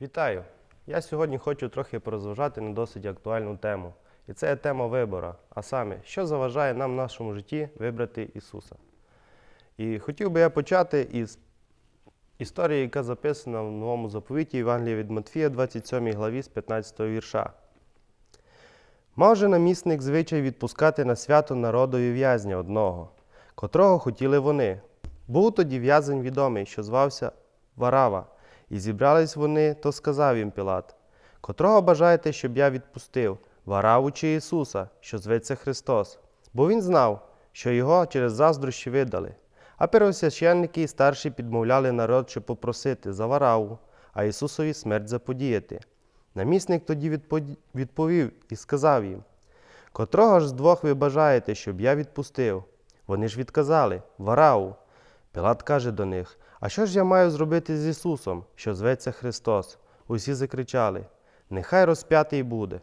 Вітаю! Я сьогодні хочу трохи порозважати на досить актуальну тему. І це є тема вибора, а саме, що заважає нам в нашому житті вибрати Ісуса. І хотів би я почати із історії, яка записана в новому заповіті Євангелія від Матфія, 27 главі з 15 вірша. Мав же намісник звичай відпускати на свято народові в'язня одного, котрого хотіли вони. Був тоді в'язень відомий, що звався Варава, і зібрались вони, то сказав їм Пілат, котрого бажаєте, щоб я відпустив, Вараву чи Ісуса, що зветься Христос? Бо він знав, що його через заздрощі видали. А первосвященники і старші підмовляли народ, щоб попросити за Вараву, а Ісусові смерть заподіяти. Намісник тоді відповів і сказав їм, котрого ж з двох ви бажаєте, щоб я відпустив? Вони ж відказали Вараву. Пілат каже до них: А що ж я маю зробити з Ісусом, що зветься Христос? Усі закричали: Нехай розп'ятий буде.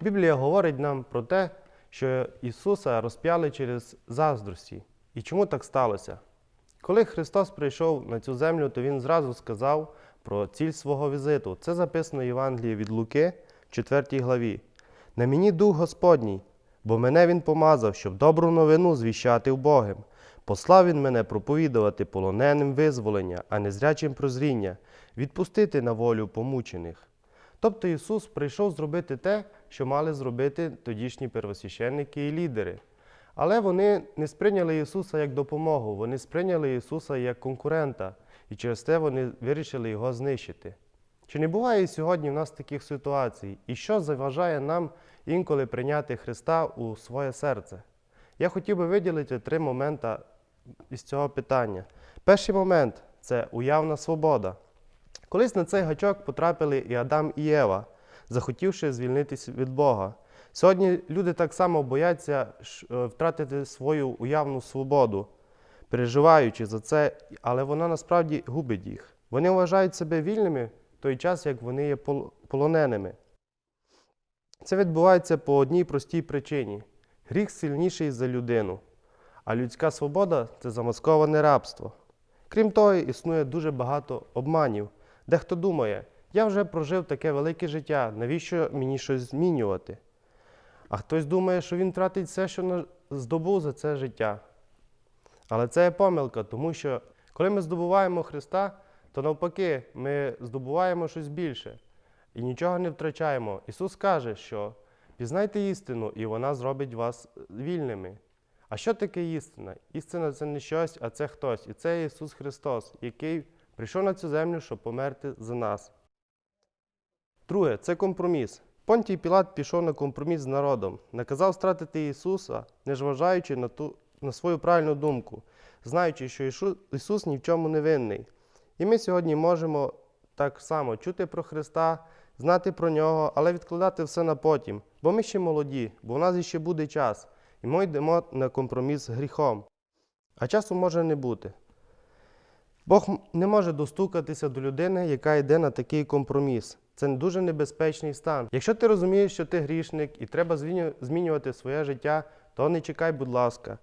Біблія говорить нам про те, що Ісуса розп'яли через заздрості. І чому так сталося? Коли Христос прийшов на цю землю, то Він зразу сказав про ціль свого візиту. Це записано в Євангелії від Луки, 4 главі. На мені дух Господній, бо мене Він помазав, щоб добру новину звіщати убогим. Послав він мене проповідувати полоненим визволення, а незрячим прозріння, відпустити на волю помучених. Тобто Ісус прийшов зробити те, що мали зробити тодішні первосвященники і лідери. Але вони не сприйняли Ісуса як допомогу, вони сприйняли Ісуса як конкурента, і через те вони вирішили його знищити. Чи не буває сьогодні в нас таких ситуацій? І що заважає нам інколи прийняти Христа у своє серце? Я хотів би виділити три моменти із цього питання. Перший момент це уявна свобода. Колись на цей гачок потрапили і Адам, і Єва, захотівши звільнитися від Бога. Сьогодні люди так само бояться е, втратити свою уявну свободу, переживаючи за це, але вона насправді губить їх. Вони вважають себе вільними в той час, як вони є полоненими. Це відбувається по одній простій причині: гріх сильніший за людину, а людська свобода це замасковане рабство. Крім того, існує дуже багато обманів. Дехто думає, я вже прожив таке велике життя, навіщо мені щось змінювати? А хтось думає, що він втратить все, що здобув за це життя. Але це є помилка, тому що коли ми здобуваємо Христа, то навпаки, ми здобуваємо щось більше і нічого не втрачаємо. Ісус каже, що пізнайте істину, і вона зробить вас вільними. А що таке істина? Істина це не щось, а це хтось. І це Ісус Христос, який прийшов на цю землю, щоб померти за нас. Друге, це компроміс. Понтій Пілат пішов на компроміс з народом, наказав стратити Ісуса, не зважаючи на, ту, на свою правильну думку, знаючи, що Ісус ні в чому не винний. І ми сьогодні можемо так само чути про Христа, знати про нього, але відкладати все на потім, бо ми ще молоді, бо у нас ще буде час, і ми йдемо на компроміс з гріхом. А часу може не бути. Бог не може достукатися до людини, яка йде на такий компроміс. Це дуже небезпечний стан. Якщо ти розумієш, що ти грішник і треба змінювати своє життя, то не чекай, будь ласка.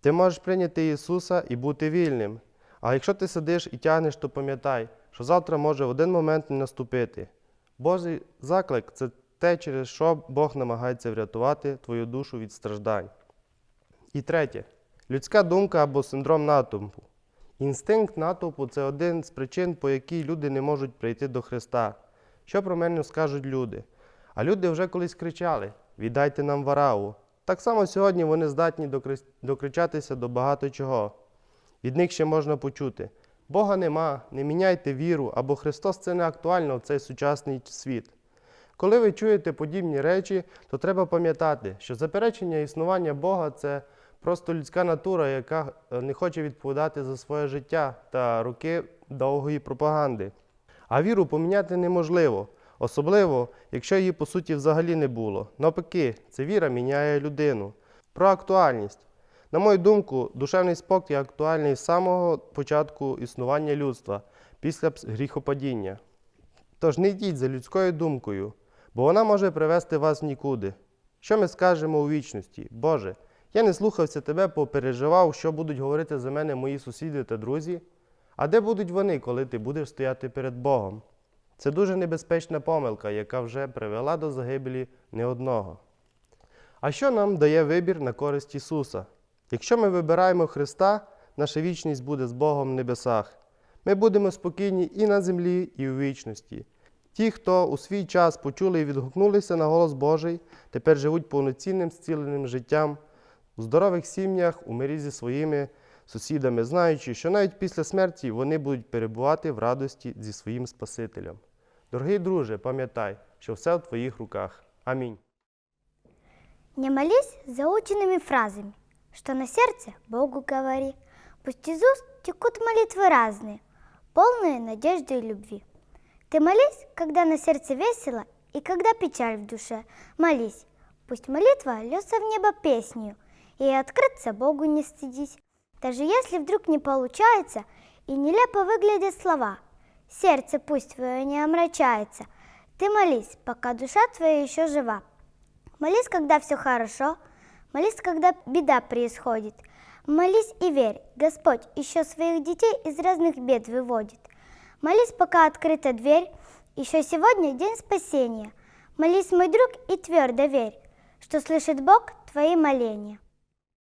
Ти можеш прийняти Ісуса і бути вільним. А якщо ти сидиш і тягнеш, то пам'ятай, що завтра може в один момент не наступити. Божий заклик це те, через що Бог намагається врятувати твою душу від страждань. І третє людська думка або синдром натовпу. Інстинкт натовпу це один з причин, по якій люди не можуть прийти до Христа. Що про мене скажуть люди? А люди вже колись кричали: віддайте нам вараву. Так само сьогодні вони здатні докричатися до багато чого. Від них ще можна почути: Бога нема, не міняйте віру, або Христос це не актуально в цей сучасний світ. Коли ви чуєте подібні речі, то треба пам'ятати, що заперечення існування Бога це просто людська натура, яка е, не хоче відповідати за своє життя та роки довгої пропаганди. А віру поміняти неможливо, особливо, якщо її по суті взагалі не було. Навпаки, ця віра міняє людину. Про актуальність. На мою думку, душевний спокій актуальний з самого початку існування людства після гріхопадіння. Тож не йдіть за людською думкою, бо вона може привести вас нікуди. Що ми скажемо у вічності? Боже, я не слухався тебе, попереживав, що будуть говорити за мене мої сусіди та друзі. А де будуть вони, коли ти будеш стояти перед Богом? Це дуже небезпечна помилка, яка вже привела до загибелі не одного. А що нам дає вибір на користь Ісуса? Якщо ми вибираємо Христа, наша вічність буде з Богом в небесах. Ми будемо спокійні і на землі, і у вічності. Ті, хто у свій час почули і відгукнулися на голос Божий, тепер живуть повноцінним зціленим життям у здорових сім'ях, у мирі зі своїми сусідами, знаючи, що навіть після смерті вони будуть перебувати в радості зі своїм Спасителем. Дорогий друже, пам'ятай, що все в твоїх руках. Амінь. Не молись заученными фразами, что на сердце Богу говори. Пусть из уст текут молитвы разные, полные надежды и любви. Ты молись, когда на сердце весело и когда печаль в душе. Молись, пусть молитва льется в небо песнью, и открыться Богу не стыдись. Даже если вдруг не получается и нелепо выглядят слова, сердце пусть твое не омрачается. Ты молись, пока душа твоя еще жива. Молись, когда все хорошо, молись, когда беда происходит. Молись и верь, Господь еще своих детей из разных бед выводит. Молись, пока открыта дверь, еще сегодня день спасения. Молись, мой друг, и твердо верь, что слышит Бог твои моления.